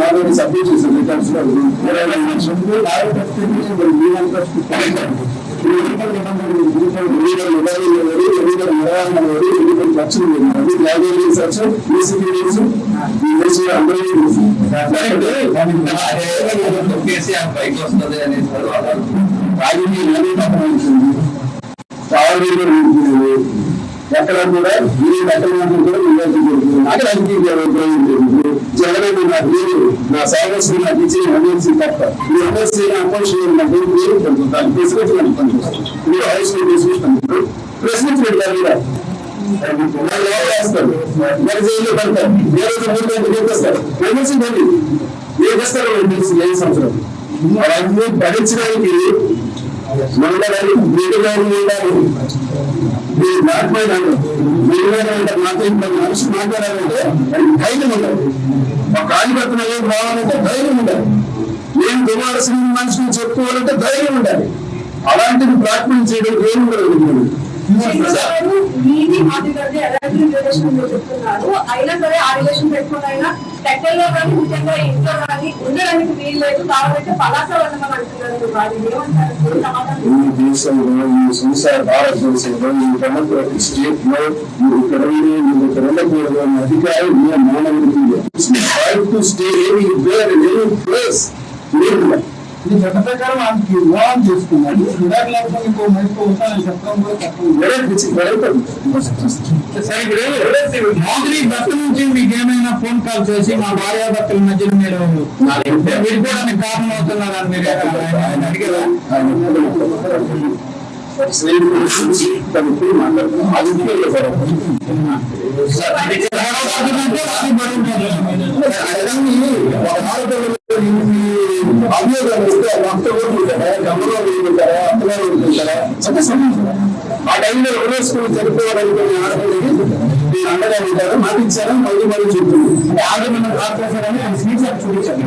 Already submit చేశారు రిటర్న్స్లో ఇరవై లక్షలు లాభ పరిస్థితి కేసీఆర్ పైకి వస్తుంది అనేది ఎక్కడ కూడా ఈ ఎక్కడ కూడా నాకు రాజకీయ జగన్ నా పేరు నా సాగస్ నాకు ఇచ్చిన ఎమ్మెల్సీ తప్ప. ఈ ఎమ్మెల్సీ అకౌంట్స్ నా పేరు పేరు దాన్ని తీసుకొచ్చి మీరు హౌస్ తీసుకుంటాను ప్రెసిడెంట్ వేస్తారు మరి జైల్లో పడతారు. ఏ రోజు మూడు గంటలు బండి ఏ చేస్తారు ఏ సంవత్సరం? అవన్నీ భరించడానికి మండలాలు గారు ఉండాలి మీరు మాట్లాడాలి. వీడిగారు మాట్లాడిన మనిషి మాట్లాడాలంటే ధైర్యం ఉండాలి ఒక కార్యకర్తలు ఏం రావాలంటే ధైర్యం ఉండాలి నేను కుమారసింహ మనిషిని చెప్పుకోవాలంటే ధైర్యం ఉండాలి అలాంటిది ప్రాక్టీస్ చేయడం ఏం ఉండదు మీది ఎలాంటి రిలేషన్ మీరు చెప్తున్నారు? అయినా సరే ఆ రిలేషన్ పెట్టుకున్నైనా అయినా టెక్కల్లో కానీ ముఖ్యంగా ఇంట్లో కానీ ఉండడానికి వీలు లేదు. కాబట్టి పలాస వెళ్ళమని అంటున్నారు ఏమంటారు? దేశంలో ఈ సంసార భారతదేశంలో ఈ డెమోక్రటిక్ స్టేట్లో మీరు ఇక్కడ మీరు ఇక్కడ ఉండకూడదు అనే అధికారం మీ మానవుడికి to stay anywhere any place లేదు ఈ చట్ట ప్రకారం ఆమెకి వివాహం చేసుకున్నాడు. విడాకులు లేకపోతే ఇంకో మనిషితో ఉంటానని చెప్పడం కూడా తప్పదు సరే ఇప్పుడు మోదీ భర్త నుంచి మీకు ఏమైనా ఫోన్ కాల్ చేసి మా భార్య భర్తల మధ్యలో మీరు విడిపోవడానికి కారణం అవుతున్నారని మీరు ఆయన అడిగారా ఆ టైంలో ఒకటే స్కూల్ చనిపోవాలనుకునే ఆడపిల్లకి నేను అండగా ఉంటాను మాట మళ్ళీ మళ్ళీ చెప్తుంది అంటే ఆగమన్న రాత్రేసారని ఆయన స్క్రీన్ నేను స్క్రీన్ షాట్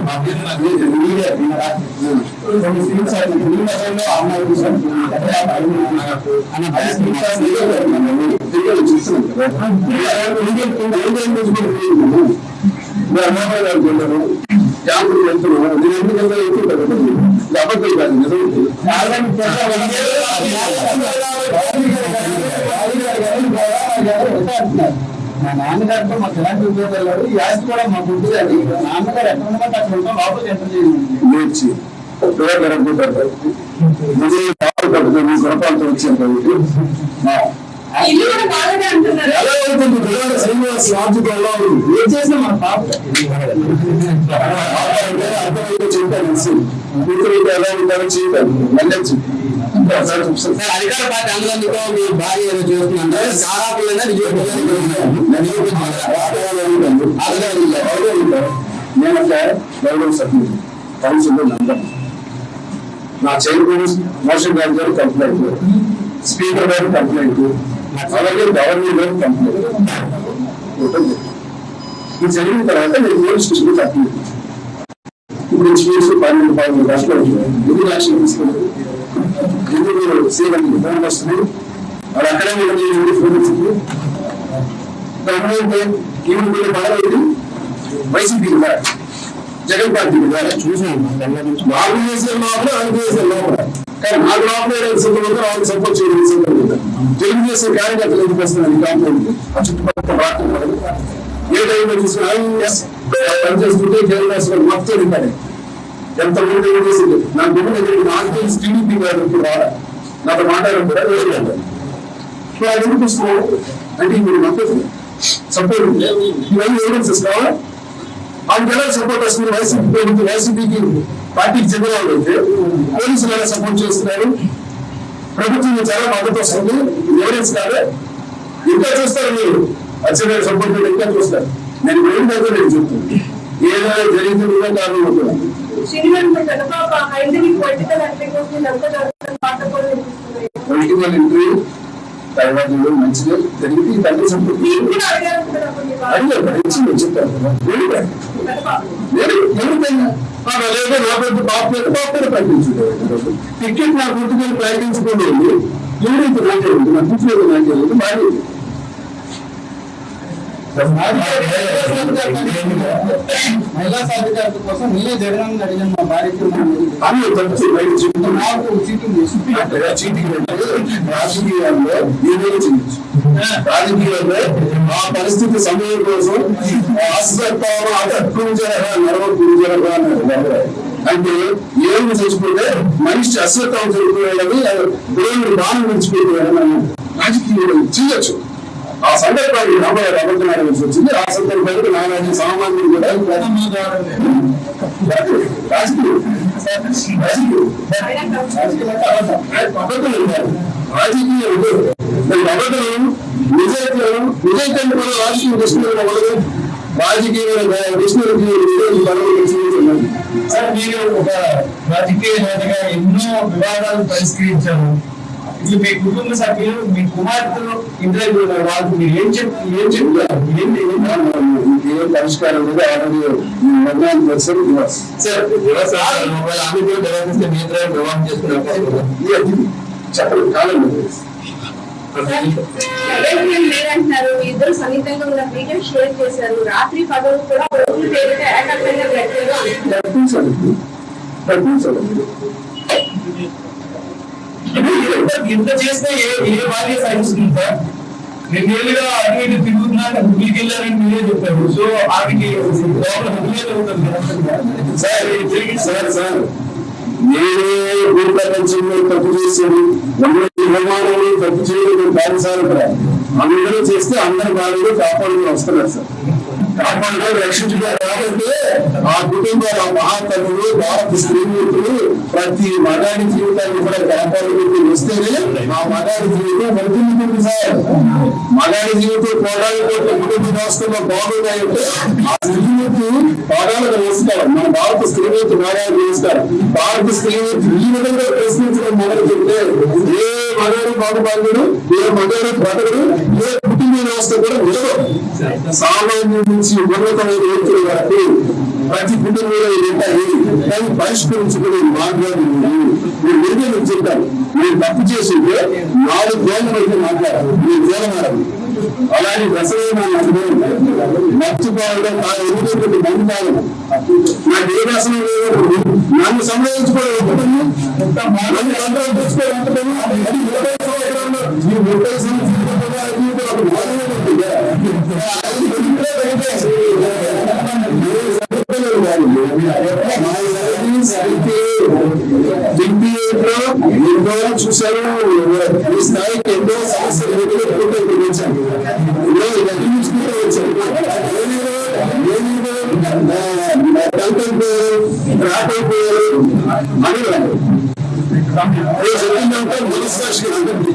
ఈ స్క్రీన్ షాట్ అమ్మాయి జాంపులు వెళ్తున్నాను నేను ఎందుకు వెళ్తాను ఎక్కువ కదా ఇది అబద్ధం కాదు నిజం మా నాన్నగారితో మాకు ఎలాంటి ఉపయోగాలు లేవు. ఈ కూడా మాకు ఉంటుంది అది నాన్నగారు ఎక్కడ ఉన్నమాట అక్కడ ఉంటాం లోపలికి ఎంటర్ చేయండి నేర్చి పిల్లలు అనుకుంటారు నిజంగా బాగా కాబట్టి శ్రీనివాస్ ఏం చేసినా మన పాప అర్థమైతే చెప్పాను కూతురు ఎలా ఉంటారో చెప్పాను మళ్ళీ చెప్పి ఒకసారి చూస్తాను సార్, అధికార పార్టీ అందులో మీ భార్య ఏదో చేస్తుందంటే చాలా పిల్లలు నేను ఒక గౌరవ సభ్యుడు కౌన్సిల్లో నంబర్ నా చైర్మన్ మోషన్ గారి గారు కంప్లైంట్. స్పీకర్ గారు కంప్లైంట్. అలాగే గవర్నర్ గారు కంప్లైంట్ ఇది జరిగిన తర్వాత నేను పోలీస్ స్టేషన్ కంప్లైంట్ ఇప్పుడు ఇంచుమించు పన్నెండు పదమూడు లక్షలు. ఎందుకు లక్షలు తీసుకున్నారు ఎందుకు మీరు సీఎం ఫోన్ వస్తుంది వాళ్ళు అక్కడే ఉండి ఎందుకు ఫోన్ వచ్చింది దానివల్ల ఈవిడ మీద బాగా వైసీపీ కదా జగన్ పార్టీ కదా చూసాను వాళ్ళు చేసే లోపల వాళ్ళు చేసే లోపల. కానీ నాకు లోపల సపోర్ట్ చేయడం సిద్ధంగా తెలుగుదేశం కార్యకర్తలు ఎందుకు వస్తున్నారు ఈ కాంపౌండ్ ఆ చుట్టుపక్కల రాష్ట్రం ఏ టైంలో చూసినా ఐఎస్ పనిచేస్తుంటే జగన్ గారు మొత్తం ఉంటాడు ఎంత మంది ఏం చేసింది నా గుడి దగ్గర నాకు తెలిసి టీడీపీ గారు ఇప్పుడు రావాలి నాతో మాట్లాడడం కూడా వేరే వాళ్ళు. అది ఎందుకు ఇస్తున్నావు అంటే మీరు మద్దతు సపోర్ట్ ఇవన్నీ ఎవిడెన్సెస్ కావాలా వాళ్ళకి ఎలా సపోర్ట్ వస్తుంది? వైసీపీ వైసీపీకి పార్టీకి చెందిన వాళ్ళు అయితే పోలీసులు ఎలా సపోర్ట్ చేస్తున్నారు? ప్రభుత్వం చాలా మద్దతు వస్తుంది. ఎవిడెన్స్ కాదే. ఇంకా చూస్తారు మీరు. అచ్చెన్నాయుడు సపోర్ట్ ఇంకా చూస్తారు. నేను ఏం కాదు నేను చెప్తాను. ఏదైనా జరిగిందో కారణం శ్రీనివాస్ చంద్రబాబు హైదరాబాద్ పొలిటికల్ అప్లికేషన్ తర్వాత మంచిగా జరిగింది మీరు కూడా అడిగారు మంచిగా చెప్పారు లేదా పేరు బాబు బాబు ప్రకటించుకోవాలి టికెట్ నా గుర్తుకొని నా గుర్తులేదు ఉంది బాగా మహిళా సాధికారత కోసం నేనే జగన్ అడిగాను మా భార్యకి నాకు చీటింగ్ చీటింగ్ రాజకీయాల్లో ఏదైనా చేయొచ్చు రాజకీయాల్లో ఆ పరిస్థితి సమయం కోసం అశ్వత్థామ అటక్కుజరగా నరవకుజరగా అన్నారు అంటే ఏమి చేసుకుంటే మనిషి అశ్వత్థామ చనిపోయాడని దేవుడు బాణం విడిచిపోయాడని రాజకీయంలో చేయొచ్చు ఆ సందర్భాన్ని రాబోయే అబద్ధం ఆడవలసి వచ్చింది. ఆ సందర్భానికి నానాజీ సామాన్యులు కూడా రాజకీయ రాజకీయం నిజాయితీలను నిజాయితీ కూడా రాజకీయ దృష్టిలో ఉండదు రాజకీయ దృష్టికి సార్ మీరు ఒక రాజకీయ నేతగా ఎన్నో వివాదాలు పరిష్కరించారు. ఇది మీ కుటుంబ సభ్యులు మీ కుమార్తెలు ఇంటర్వ్యూ వాళ్ళకి మీరు ఏం చెప్ ఏం చెప్తారు? ఏంటి ఏ పరిష్కారం లేదు ఆల్రెడీ నిర్ణయానికి వచ్చారు సార్ ఒకవేళ ఆమె కూడా డెవలప్ మీ ఇద్దరు చెప్పండి లేదంటున్నారు. సన్నిహితంగా ఉన్న వీడియో షేర్ చేశారు. రాత్రి పగలు కూడా రోజు పేరిట ఏకాగ్రంగా ఇంత చేస్తే ఏ ఏ భార్య సహిస్తుంది సార్ రెండేళ్ళుగా అటు ఇటు తిరుగుతున్నారు గుడికి వెళ్ళారని మీరే చెప్పారు. సో ఆమెకి లోపల సార్ తిరిగి సార్ సార్ నేనే ప్రపంచంలో తప్పు చేశాను. నిర్మాణంలో తప్పు చేయడం కాదు సార్ ఇక్కడ. అందరూ చేస్తే అందరి బాధలు కాపాడుకుని వస్తున్నారు సార్. కాపాడుకొని రక్షించుకోవాలి కాబట్టి ఆ కుటుంబాల మహాతల్లులు భారత స్త్రీమూర్తులు ప్రతి మగాడి జీవితాన్ని కూడా కాపాడుకుంటూ వస్తేనే ఆ మగాడి జీవితం వర్తిల్లుతుంది సార్. మగాడి జీవితం కోడాలి కోట్ల కుటుంబ వ్యవస్థలో బాగున్నాయంటే ఆ స్త్రీమూర్తి పాదాలను వేస్తారు మన భారత స్త్రీమూర్తి నారాయణ వేస్తారు భారత స్త్రీమూర్తి ఈ విధంగా ప్రశ్నించడం మొదలు చెప్తే ఏ మగాడు బాగుపడడు ఏ మగాడు బ్రతకడు ఏ కుటుంబ వ్యవస్థ కూడా నిలవదు సామాన్యుడి నుంచి ఉన్నతమైన వ్యక్తుల వరకు ప్రతి కుటుంబంలో ఇవి ఉంటాయి కానీ పరిష్కరించుకునే మార్గాలు ఉన్నాయి. మీరు నిర్ణయం చెప్తారు మీరు తప్పు చేసింటే నాలుగు వేల అయితే మాట్లాడారు మీరు వేలమారారు అలాంటి రసమైన మర్చిపోవడం ఆ ఎదుగుతున్నటువంటి మంది కాదు. నాకు ఏ రసం లేదు. నన్ను సంబంధించుకోవడం నన్ను కంట్రోల్ తెచ్చుకోవడం ముప్పై సంవత్సరాలు ఎన్నో చూశారు ఈ స్థాయికి ఎన్నో సమస్యలు ఎదుర్కొంటూ ఇప్పుడు వచ్చాను చూసుకుంటూ వచ్చాను అయిపోయారు అని చెప్పిందంటే మనస్సాక్షిగా ఉంటుంది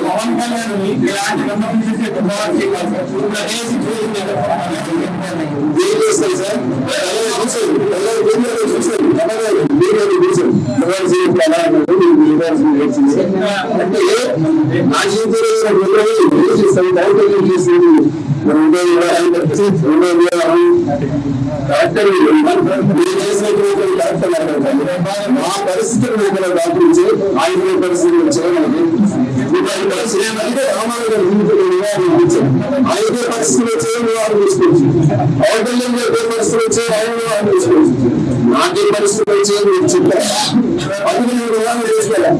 పవన్ కళ్యాణ్ ఇలాంటి గమనం చేసే కుమార్తె ప్రదేశ్ ఏం చేస్తారు సార్ అలాగే చూసారు అలాగే మీడియాలో చూసారు అలాగే మీడియాలో చూసారు ఎవరు జీవితం అలా అన్నారు మీరు ఎవరు జీవితం అంటే నా జీవితంలో గుర్రమే ఏం డాక్టర్ చేసినటువంటి డాక్టర్ మా పరిస్థితులు ఇక్కడ దాపించి ఆయన పరిస్థితులు వచ్చాయి మనకి పరిస్థితి అంటే రామారావు గారు ఇంటికి ఆయన పరిస్థితులు వచ్చాయి వివాహం తీసుకోవచ్చు అవతల్యం ఏ పరిస్థితులు వచ్చాయి ఆయన తీసుకోవచ్చు నాకే పరిస్థితులు చెప్పారు నేను చేసుకోవాలి